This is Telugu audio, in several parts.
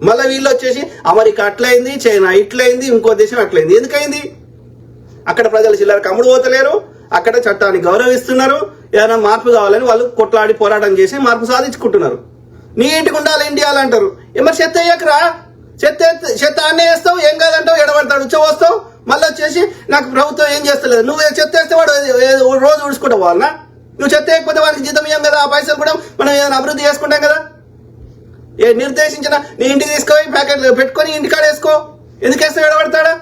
మళ్ళీ వీళ్ళు వచ్చేసి అమెరికా అట్లయింది చైనా ఇట్లయింది ఇంకో దేశం అట్లయింది. ఎందుకైంది? అక్కడ ప్రజలు చిల్లర కమ్ముడు పోతలేరు అక్కడ చట్టాన్ని గౌరవిస్తున్నారు ఏదైనా మార్పు కావాలని వాళ్ళు కొట్లాడి పోరాటం చేసి మార్పు సాధించుకుంటున్నారు. నీ ఇంటికి ఉండాలి ఇండియాలో అంటారు. ఏమరి చెత్త ఎక్కరా చెత్త చెత్త అన్నీ వేస్తావు ఏం కాదంటావు ఎడబడతాడు ఉచ్చవస్తావు మళ్ళీ వచ్చేసి నాకు ప్రభుత్వం ఏం చేస్తలేదు. నువ్వు చెత్త వేస్తే వాడు రోజు ఉడుచుకుంటావు వాళ్ళ నువ్వు చెత్త వేయకపోతే వాడికి జీతం ఇవ్వం కదా ఆ పైసలు కూడా మనం ఏదైనా అభివృద్ధి చేసుకుంటాం కదా? ఏ నిర్దేశించిన నీ ఇంటికి తీసుకొని ప్యాకెట్ పెట్టుకొని ఇంటికాడ వేసుకో. ఎందుకు వేస్తే ఎడబడతాడా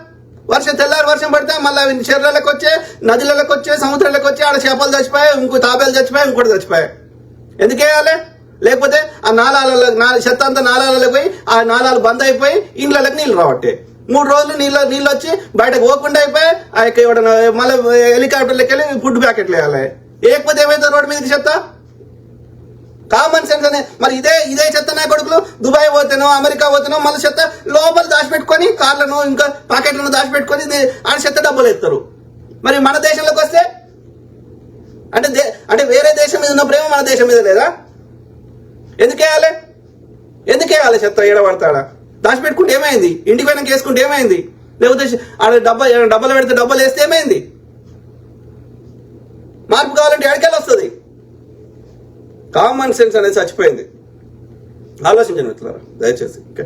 వర్షం తెల్లారి వర్షం పడితే మళ్ళీ చెర్రలకు వచ్చే నదులకు వచ్చే సముద్రాలకు వచ్చి ఆడ చేపలు చచ్చిపోయాయి ఇంకో తాబేలు చచ్చిపోయాయి ఇంకోటి చచ్చిపోయాయి. ఎందుకు వేయాలి? లేకపోతే ఆ నాలాలలో నాలుగు చెత్త అంతా నాలాలలో పోయి ఆ నాలాలు బంద్ అయిపోయి ఇండ్లకి నీళ్ళు రావట్టే. మూడు రోజులు నీళ్ళు నీళ్ళు వచ్చి బయటకు పోకుండా అయిపోయి ఆ యొక్క మళ్ళీ హెలికాప్టర్లకి వెళ్ళి ఫుడ్ ప్యాకెట్లు వేయాలి. లేకపోతే ఏమైతే రోడ్డు మీదకి చెత్త? కామన్ సెన్స్ అనే మరి ఇదే ఇదే చెత్త నా కొడుకులు. దుబాయ్ పోతేనో అమెరికా పోతేనో మళ్ళీ చెత్త లోపల దాచిపెట్టుకొని కార్లను ఇంకా పాకెట్లను దాచిపెట్టుకొని ఇది ఆడ చెత్త డబ్బులు ఎత్తారు. మరి మన దేశంలోకి వస్తే అంటే దే- అంటే వేరే దేశం మీద ఉన్న ప్రేమ మన దేశం మీద లేదా? ఎందుకు వేయాలి? ఎందుకు చెత్త ఏడబడతాడా? దాచిపెట్టుకుంటే ఏమైంది? ఇంటికి పోయినాక వేసుకుంటే ఏమైంది? లేకపోతే ఆడ డబ్బా డబ్బలు పెడితే డబ్బలు వేస్తే ఏమైంది? మార్పు కావాలంటే ఎడకెళ్ళి వస్తుంది? కామన్ సెన్స్ అనేది చచ్చిపోయింది. ఆలోచించండి మిత్రులారా దయచేసి. ఓకే